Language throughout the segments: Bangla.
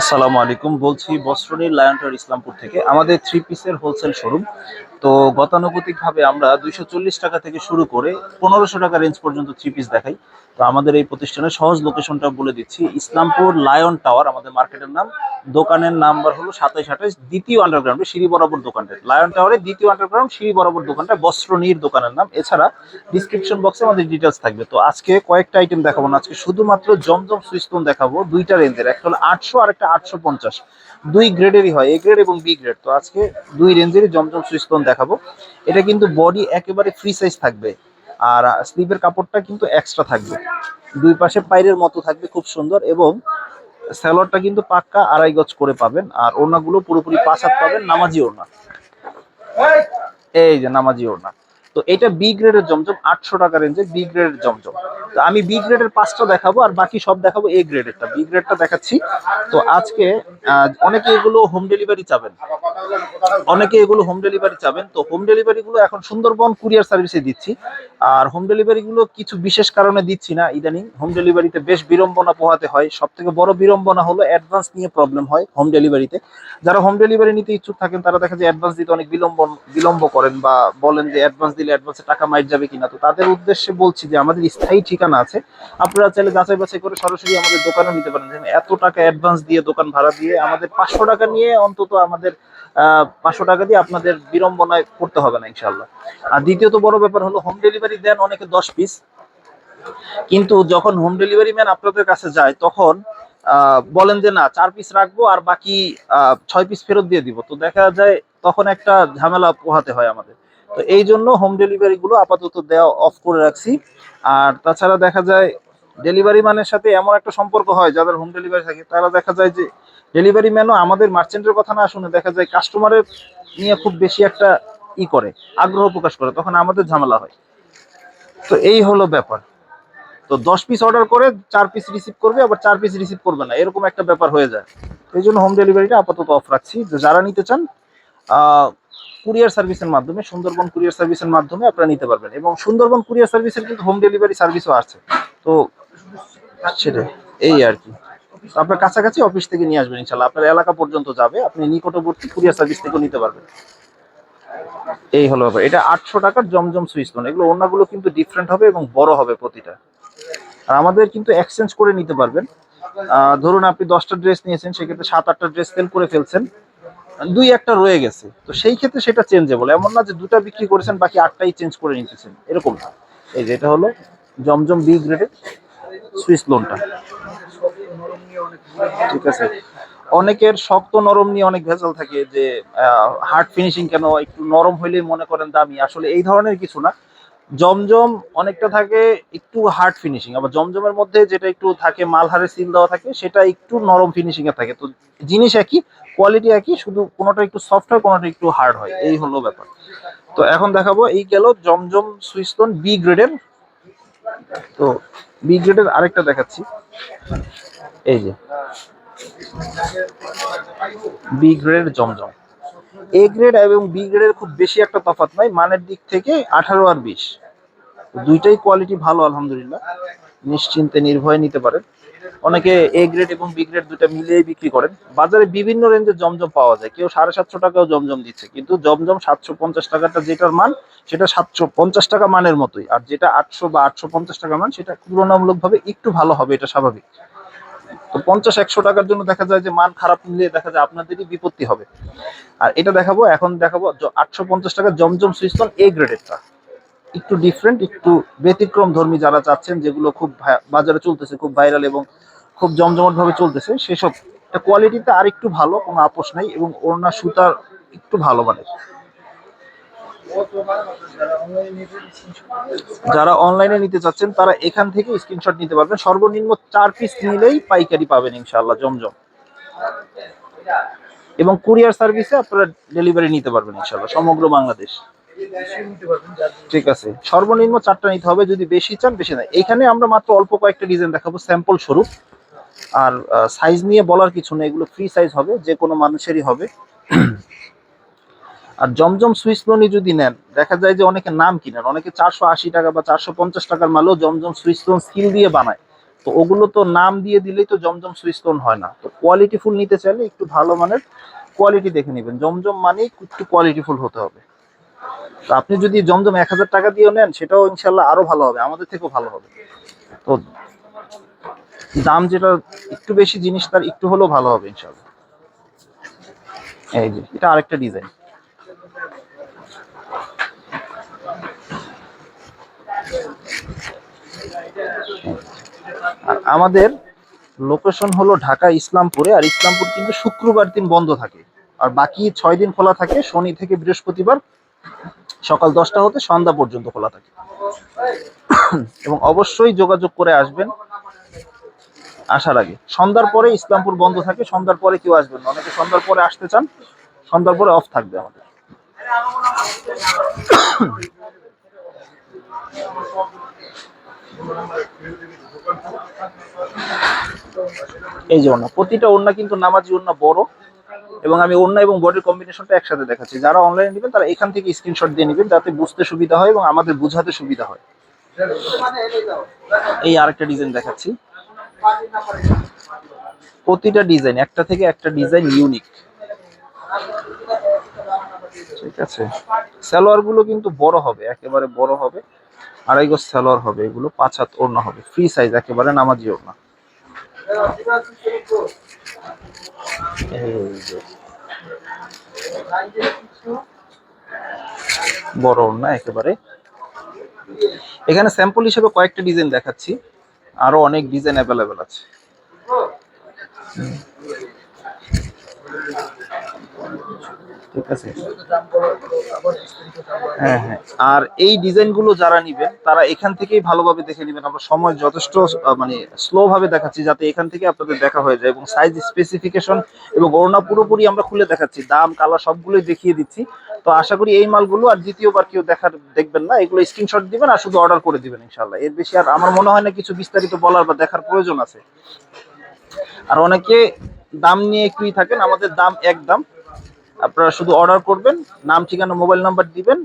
আসসালামু আলাইকুম। বলছি বস্ত্রনীল লায়ন্টার ইসলামপুর থেকে। আমাদের থ্রি পিসের হোলসেল শোরুম তো গতানুগতিকভাবে আমরা দুইশো চল্লিশ টাকা থেকে শুরু করে পনেরোশো টাকা রেঞ্জ পর্যন্ত থ্রি পিস দেখাই। তো আমাদের এই প্রতিষ্ঠানের সহজ লোকেশনটা বলে দিচ্ছি। ইসলামপুর লায়ন টাওয়ার আমাদের মার্কেটের নাম। দোকানের নাম্বার হলো সাতাইশ আঠাইশ, দ্বিতীয় আন্ডারগ্রাউন্ডে সিঁড়ি বরাবর দোকানটা। লায়ন টাওয়ারের দ্বিতীয় আন্ডারগ্রাউন্ড সিঁড়ি বরাবর দোকানটা বস্ত্রনীর দোকানের নাম। এছাড়া ডিসক্রিপশন বক্সে আমাদের ডিটেলস থাকবে। তো আজকে কয়েকটা আইটেম দেখাবো না। আজকে শুধুমাত্র জমজম সুইস্টোন দেখাবো। দুইটা রেঞ্জের একটা হলো আটশো আর একটা আটশো পঞ্চাশ। দুই গ্রেডেরই হয়, এ গ্রেড এবং বি গ্রেড। তো আজকে দুই রেঞ্জেরই জমজম সুইস্টোন দেখাবো। এটা কিন্তু বডি একেবারে ফ্রি সাইজ থাকবে। আর স্লিভের কাপড়টা কিন্তু এক্সট্রা থাকবে। দুই পাশে পাইরের মতো থাকবে, খুব সুন্দর। এবং স্যালোয়ারটা কিন্তু পাক্কা আড়াই গজ করে পাবেন। আর ওড়নাগুলো পুরোপুরি পাঁচ হাত পাবেন, নামাজি ওড়না। এই যে নামাজি ওড়না। তো এটা বি গ্রেডের জমজম, আটশো টাকা রেঞ্জে বি গ্রেডের জমজম। তো আমি বি গ্রেডের পাঁচটা দেখাবো আর বাকি সব দেখাবো এ গ্রেডেরটা বি গ্রেডটা দেখাচ্ছি। তো আজকে অনেকে এগুলো হোম ডেলিভারি চাবেন। অনেকে এগুলো হোম ডেলিভারি চাবেন। তো হোম ডেলিভারি গুলো এখন সুন্দরবন কুরিয়ার সার্ভিসে দিচ্ছি। আর হোম ডেলিভারি গুলো কিছু বিশেষ কারণে দিচ্ছি না ইদানিং। হোম ডেলিভারিতে বেশ বিড়ম্বনা পোহাতে হয়। সব থেকে বড় বিড়ম্বনা হলো অ্যাডভান্স নিয়ে প্রবলেম হয় হোম ডেলিভারিতে যারা হোম ডেলিভারি নিতে ইচ্ছুক থাকেন, তারা দেখা যায় অ্যাডভান্স দিতে অনেক বিলম্ব বিলম্ব করেন বা বলেন যে অ্যাডভান্স দিলে অ্যাডভান্সে টাকা মাইট যাবে কিনা, তো তাদের উদ্দেশ্যে বলছি যে আমাদের স্থায়ী ঠিকানা আছে। আপনারা চাইলে যাচাই বাছাই করে সরাসরি আমাদের দোকানে নিতে পারেন। যেমন এত টাকা অ্যাডভান্স দিয়ে, দোকান ভাড়া দিয়ে আমাদের পাঁচশো টাকা নিয়ে অন্তত আমাদের পাঁচশো টাকা দিয়ে আপনাদের বিড়ম্বনায় করতে হবে না ইনশাল্লাহ আর দ্বিতীয়ত বড় ব্যাপার হলো হোম ডেলিভারি দেন অনেকে দশ পিস কিন্তু যখন হোম ডেলিভারি ম্যান আপনাদের কাছে যায়, তখন বলেন যে না, চার পিস রাখব আর বাকি ছয় পিস ফেরত দিয়ে দিব। তো দেখা যায় তখন একটা ঝামেলা পোহাতে হয় আমাদের। তো এই জন্য হোম ডেলিভারি গুলো আপাতত দেওয়া অফ করে রাখছি। আর তাছাড়া দেখা যায় ডেলিভারি ম্যানের সাথে এমন একটা সম্পর্ক হয়, যাদের হোম ডেলিভারি থাকে, তারা দেখা যায় যে ডেলিভারি ম্যানও আমাদের মার্চেন্টের কথা না শুনে দেখা যায় কাস্টমারের নিয়ে খুব বেশি একটা ই করে, আগ্রহ প্রকাশ করে, তখন আমাদের ঝামেলা হয়। তো এই হলো ব্যাপার। তো দশ পিস অর্ডার করে চার পিস রিসিভ করবে, আবার চার পিস রিসিভ করবে না, এরকম একটা ব্যাপার হয়ে যায়। এই জন্য হোম ডেলিভারিটা আপাতত অফ রাখছি। যারা নিতে চান কুরিয়ার সার্ভিসের মাধ্যমে, সুন্দরবন কুরিয়ার সার্ভিসের মাধ্যমে আপনারা নিতে পারবেন। এবং সুন্দরবন কুরিয়ার সার্ভিসের কিন্তু হোম ডেলিভারি সার্ভিসও আছে। তো সেটাই, এই আর কি। আপনার কাছাকাছি অফিস থেকে নিয়ে আসবেন ইনশাল্লাহ আপনার এলাকা পর্যন্ত যাবে, আপনি নিকটবর্তী কুরিয়ার সার্ভিস থেকেও নিতে পারবেন। এই হলো ব্যাপার। এটা আটশো টাকার জমজম সুইচ লোন এগুলো অন্যগুলো কিন্তু ডিফারেন্ট হবে এবং বড় হবে প্রতিটা। আর আমাদের কিন্তু এক্সচেঞ্জ করে নিতে পারবেন। ধরুন আপনি দশটা ড্রেস নিয়েছেন, সেক্ষেত্রে সাত, আটটা ড্রেস সেল করে ফেলছেন। দুই একটা রয়ে গেছে। তো সেই ক্ষেত্রে সেটা চেঞ্জেবল এমন না যে দুটা বিক্রি করেছেন, বাকি আটটাই চেঞ্জ করে নিতেছেন। এরকম না। এই যে এটা হলো জমজম বি গ্রেডের সুইস লোনটা ঠিক আছে? অনেকের শক্ত নরম নিয়ে অনেক ভেজাল থাকে যে হার্ড ফিনিশিং কেন একটু নরম হইলেই মনে করেন দামি। আসলে এই ধরনের কিছু না। জমজম অনেকটা থাকে একটু হার্ড ফিনিশিং আবার জমজমের মধ্যে যেটা একটু থাকে, মালহারে সিল দেওয়া থাকে, সেটা একটু নরম ফিনিশিং এ থাকে। তো জিনিস একই কোয়ালিটি একই, শুধু কোনোটা একটু সফট হয়, কোনোটা একটু হার্ড হয়। এই হলো ব্যাপার। তো এখন দেখাবো, এই গেল জমজম সুইস্টোন বি গ্রেডের তো বি গ্রেডের আরেকটা দেখাচ্ছি। এই যে। বি গ্রেডের জমজম। এ গ্রেড এবং বি গ্রেডের খুব বেশি একটা তফাৎ নাই, মানের দিক থেকে আঠারো আর বিশ। দুইটাই কোয়ালিটি ভালো, আলহামদুলিল্লাহ। নিশ্চিন্তে, নির্ভয়ে নিতে পারেন। অনেকে এ গ্রেড এবং বি গ্রেড দুটা মিলিয়ে বিক্রি করেন। বাজারে বিভিন্ন রেঞ্জের জমজম পাওয়া যায়। কেউ সাড়ে সাতশো টাকাও জমজম দিচ্ছে। কিন্তু জমজম সাতশো পঞ্চাশ টাকাটা যেটার মান, সেটা সাতশো পঞ্চাশ টাকা মানের মতোই। আর যেটা আটশো বা আটশো পঞ্চাশ টাকা মান, সেটা তুলনামূলকভাবে একটু ভালো হবে, এটা স্বাভাবিক। তো পঞ্চাশ, একশো টাকার জন্য দেখা যায় যে মান খারাপ নিলে দেখা যায় আপনাদেরই বিপত্তি হবে। আর এটা দেখাবো, এখন দেখাবো আটশো পঞ্চাশ টাকা জমজম সুইস্তন এ গ্রেডেরটা একটু ডিফারেন্ট একটু ব্যতিক্রম ধর্মী যারা চাচ্ছেন, যেগুলো খুব বাজারে চলতেছে, খুব ভাইরাল এবং খুব জমজমট ভাবে চলতেছে, সেসব। কোয়ালিটিতে আর একটু ভালো, কোনো আপোষ নেই এবং ওড়না সুতার একটু ভালো মানে যারা অনলাইনে নিতে চাচ্ছেন, তারা এখান থেকে স্ক্রিনশট নিতে পারবেন। সর্বনিম্ন চার পিস নিলেই পাইকারি পাবেন ইনশাআল্লাহ, জমজম। এবং কুরিয়ার সার্ভিসে আপনারা ডেলিভারি নিতে পারবেন ইনশাআল্লাহ, সমগ্র বাংলাদেশ। ঠিক আছে। সর্বনিম্ন চারটা নিতে হবে, যদি বেশি চান, বেশি না। এখানে আমরা মাত্র অল্প কয়েকটা ডিজাইন দেখাবো, স্যাম্পল স্বরূপ। আর সাইজ নিয়ে বলার কিছু নেই, এগুলো ফ্রি সাইজ হবে, যে কোনো মানুষেরই হবে। আর জমজম সুইস লোনি যদি নেন, দেখা যায় যে অনেকে নাম কিনেন, অনেকে চারশো আশি টাকা বা চারশো পঞ্চাশ টাকার মালও জমজম সুইস লোন স্কিল দিয়ে বানায়। তো ওগুলো তো নাম দিয়ে দিলেই তো জমজম সুইস্টোন হয় না। তো কোয়ালিটি ফুল নিতে চাইলে একটু ভালো মানের কোয়ালিটি দেখে নেবেন। জমজম মানে একটু কোয়ালিটি ফুল হতে হবে। তো আপনি যদি জমজম এক হাজার টাকা দিয়েও নেন, সেটাও ইনশাল্লাহ আরও ভালো হবে, আমাদের থেকেও ভালো হবে। তো দাম যেটা একটু বেশি জিনিস, তার একটু হলেও ভালো হবে ইনশাল্লাহ। এই যে, এটা আরেকটা ডিজাইন। আমাদের লোকেশন হলো ঢাকা ইসলামপুরে, আর ইসলামপুর কিন্তু শুক্রবার দিন বন্ধ থাকে। আর বাকি ছয় দিন খোলা থাকে, শনি থেকে বৃহস্পতিবার সকাল দশটা হতে সন্ধ্যা পর্যন্ত খোলা থাকে। এবং অবশ্যই যোগাযোগ করে আসবেন আসার আগে। সন্ধ্যার পরে ইসলামপুর বন্ধ থাকে, সন্ধ্যার পরে কেউ আসবেন অনেকে সন্ধ্যার পরে আসতে চান, সন্ধ্যার পরে অফ থাকবে আমাদের। এই যে ওড়না, প্রতিটা ওড়না কিন্তু নামাজি ওড়না বড়। এবং আমি ওড়না এবং বডির কম্বিনেশনটা একসাথে দেখাচ্ছি। যারা অনলাইনে নেবেন, তারা এখান থেকে স্ক্রিনশট দিয়ে নেবেন, যাতে বুঝতে সুবিধা হয় এবং আমাদের বোঝাতে সুবিধা হয়। এই আরেকটা ডিজাইন দেখাচ্ছি। প্রতিটা ডিজাইন একটা থেকে একটা ডিজাইন ইউনিক ঠিক আছে। সালোয়ারগুলো কিন্তু বড় হবে, একেবারে বড় হবে। আড়াই গজ সালোয়ার হবে এগুলো, পাঁচ হাত ওড়না হবে। ফ্রি সাইজ একেবারে নামাজি ওড়না। বড় না একেবারে এখানে স্যাম্পল হিসেবে কয়েকটা ডিজাইন দেখাচ্ছি আরও অনেক ডিজাইন অ্যাভেলেবেল আছে। ঠিক আছে হ্যাঁ হ্যাঁ। আর এই ডিজাইনগুলো যারা নিবেন, তারা এখান থেকেই ভালোভাবে দেখে নেবেন। আমরা সময় যথেষ্ট মানে স্লো ভাবে দেখাচ্ছি যাতে এখান থেকে আপনাদের দেখা হয়ে যায় এবং সাইজ স্পেসিফিকেশন এবং ওড়না পুরোপুরি আমরা খুলে দেখাচ্ছি। দাম কালার সবগুলোই দেখিয়ে দিচ্ছি। তো আশা করি এই মালগুলো আর দ্বিতীয়বার কেউ দেখার, দেখবেন না। এগুলো স্ক্রিনশট দিবেন আর শুধু অর্ডার করে দিবেন ইনশাল্লাহ এর বেশি আর আমার মনে হয় না কিছু বিস্তারিত বলার বা দেখার প্রয়োজন আছে। আর অনেকে দাম নিয়ে একটুই থাকেন, আমাদের দাম এক দাম। আপনারা শুধু অর্ডার করবেন, নাম, ঠিকানা মোবাইল নাম্বার দিবেন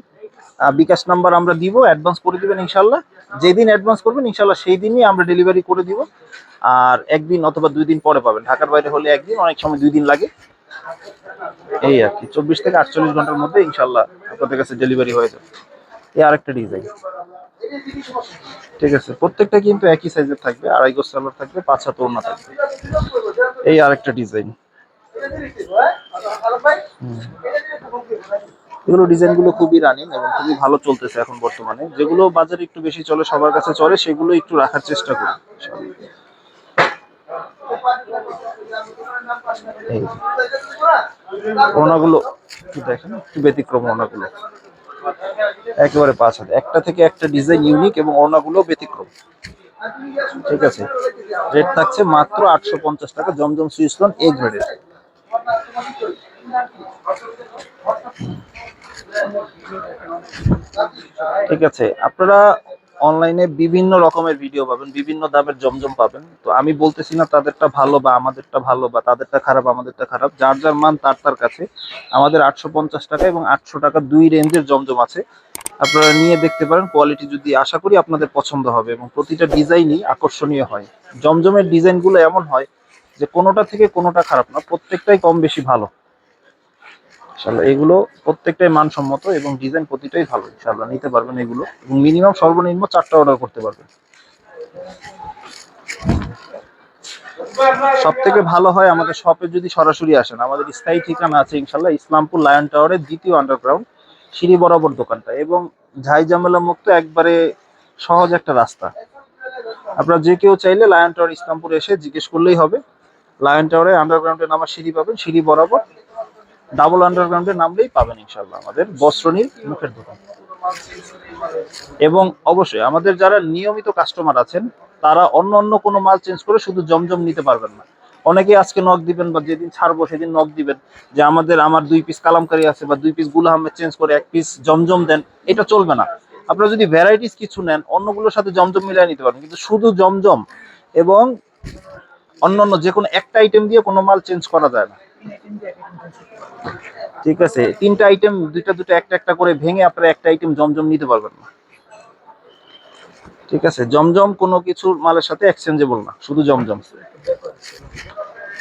বিকাশ নাম্বার আমরা দিব অ্যাডভান্স করে দিবেন ইনশাল্লাহ যেদিন অ্যাডভান্স করবেন ইনশাল্লাহ সেই দিনই আমরা ডেলিভারি করে দিব। আর একদিন অথবা দুই দিন পরে পাবেন। ঢাকার বাইরে হলে একদিন, অনেক সময় দুই দিন লাগে। এই আর কি, চব্বিশ থেকে আটচল্লিশ ঘণ্টার মধ্যে ইনশাল্লাহ আপনাদের কাছে ডেলিভারি হয়ে যাবে। এই আরেকটা ডিজাইন ঠিক আছে, প্রত্যেকটা কিন্তু একই সাইজের থাকবে, আড়াই গোস সালোয়ার থাকবে, পাঁচ হাত ওড়না থাকবে। এই আরেকটা ডিজাইন এগুলো ডিজাইনগুলো খুবই রানিং এবং খুবই ভালো চলতেছে এখন বর্তমানে। যেগুলো বাজারে একটু বেশি চলে, সবার কাছে চলে, সেগুলো একটু রাখার চেষ্টা করি। ওনাগুলো একটু দেখেন, একটু ব্যতিক্রম ওনাগুলো একেবারে পাঁচ হাত। একটা থেকে একটা ডিজাইন ইউনিক এবং ওড়নাগুলো ব্যতিক্রম। ঠিক আছে? রেট থাকছে মাত্র আটশো পঞ্চাশ টাকা, জমজম সুইসলন এ গ্রেডের ঠিক আছে, আপনারা অনলাইনে বিভিন্ন রকমের ভিডিও পাবেন, বিভিন্ন দামের জমজম পাবেন। তো আমি বলতেছি না তাদেরটা ভালো বা আমাদেরটা ভালো বা তাদেরটা খারাপ, আমাদেরটা খারাপ। যার যার মান তার তার কাছে। আমাদের আটশো পঞ্চাশ টাকা এবং আটশো টাকা দুই রেঞ্জের জমজম আছে। আপনারা নিয়ে দেখতে পারেন কোয়ালিটি যদি আশা করি আপনাদের পছন্দ হবে এবং প্রতিটা ডিজাইনই আকর্ষণীয় হয়। জমজমের ডিজাইনগুলো এমন হয় যে কোনোটা থেকে কোনোটা খারাপ না, প্রত্যেকটাই কম বেশি ভালো। ইনশাল্লাহ এগুলো প্রত্যেকটাই মানসম্মত এবং ডিজাইন প্রতিটাই ভালো ইনশাল্লাহ নিতে পারবেন এগুলো এবং মিনিমাম সর্বনিম্ন চারটা অর্ডার করতে পারবেন। সব থেকে ভালো হয় আমাদের শপে যদি সরাসরি আসেন, আমাদের স্থায়ী ঠিকানা আছে ইনশাল্লাহ ইসলামপুর লায়ন টাওয়ারের দ্বিতীয় আন্ডারগ্রাউন্ড সিঁড়ি বরাবর দোকানটা এবং ঝাই ঝামেলা মুক্ত একবারে সহজ একটা রাস্তা। আপনারা যে কেউ চাইলে লায়ন টাওয়ার ইসলামপুর এসে জিজ্ঞেস করলেই হবে। লায়ন টাওয়ারে আন্ডারগ্রাউন্ডে নামার সিঁড়ি পাবেন, সিঁড়ি বরাবর ডাবল আন্ডারগ্রাউন্ডে নামলেই পাবেন ইনশাল্লাহ আমাদের বস্ত্রনীর মুখের দোকান। এবং অবশ্যই আমাদের যারা নিয়মিত কাস্টমার আছেন, তারা অন্য অন্য কোনো মাল চেঞ্জ করে শুধু জমজম নিতে পারবেন না। অনেকে আজকে নক দিবেন বা যেদিন ছাড়বো সেদিন নক দিবেন যে আমাদের, আমার দুই পিস কালামকারি আছে বা দুই পিস গুল আহমেদ চেঞ্জ করে এক পিস জমজম দেন, এটা চলবে না। আপনারা যদি ভ্যারাইটিস কিছু নেন, অন্যগুলোর সাথে জমজম মিলিয়ে নিতে পারবেন কিন্তু শুধু জমজম এবং অন্যান্য যে কোনো একটা আইটেম দিয়ে কোনো মাল চেঞ্জ করা যায় না। ঠিক আছে? তিনটা আইটেম দুইটা দুটো একটা একটা করে ভেঙে আপনারা একটা আইটেম জমজম নিতে পারবেন না। ঠিক আছে? জমজম কোনো কিছু মালের সাথে এক্সচেঞ্জেবল না, শুধু জমজম।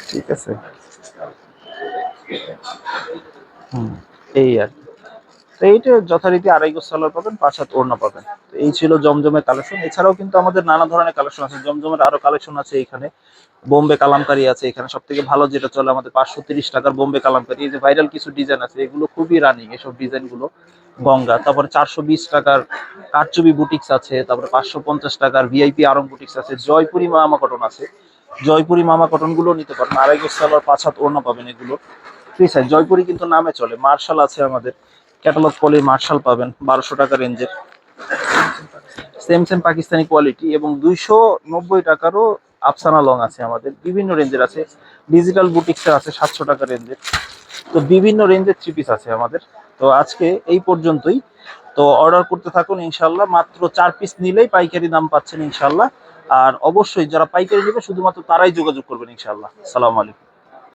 ঠিক আছে? হুম, এই আর। এইটা যথারীতি আড়াই গোছ সালোয়ার পাবেন পাঁচ হাত ওড়না পাবেন। এই ছিল জমজমের কালেকশন। এছাড়াও কিন্তু আমাদের নানা ধরনের কালেকশন আছে। জমজমের আরও কালেকশন আছে এখানে। বোম্বে কালামকারি আছে এখানে। সব থেকে ভালো যেটা চলে আমাদের পাঁচশো তিরিশ টাকার বোম্বে কালামকারি। এই যে ভাইরাল কিছু ডিজাইন আছে, এগুলো খুবই রানিং এসব ডিজাইনগুলো। গঙ্গা। তারপরে চারশো বিশ টাকার কারচুবি বুটিক্স আছে। তারপরে পাঁচশো পঞ্চাশ টাকার ভিআইপি আরং বুটিক্স আছে। জয়পুরি মামা কটন আছে। জয়পুরি মামা কটনগুলো নিতে পারেন। আড়াই সালোয়ার পাঁচ হাত ওড়না পাবেন এগুলো। ঠিক আছে জয়পুরি কিন্তু নামে চলে। মার্শাল আছে আমাদের। ক্যাটালগ পলি মার্শাল পাবেন। বারোশো টাকা রেঞ্জের সেম সেম পাকিস্তানি কোয়ালিটি এবং দুইশো নব্বই টাকারও আফসানা লং আছে আমাদের। বিভিন্ন রেঞ্জের আছে। ডিজিটাল বুটিক্সের আছে সাতশো টাকা রেঞ্জের তো বিভিন্ন রেঞ্জের থ্রি পিস আছে আমাদের। তো আজকে এই পর্যন্তই। তো অর্ডার করতে থাকুন ইনশাল্লাহ মাত্র চার পিস নিলেই পাইকারি দাম পাচ্ছেন ইনশাল্লাহ আর অবশ্যই যারা পাইকারি নেবে, শুধুমাত্র তারাই যোগাযোগ করবেন ইনশাল্লাহ সালাম আলাইকুম।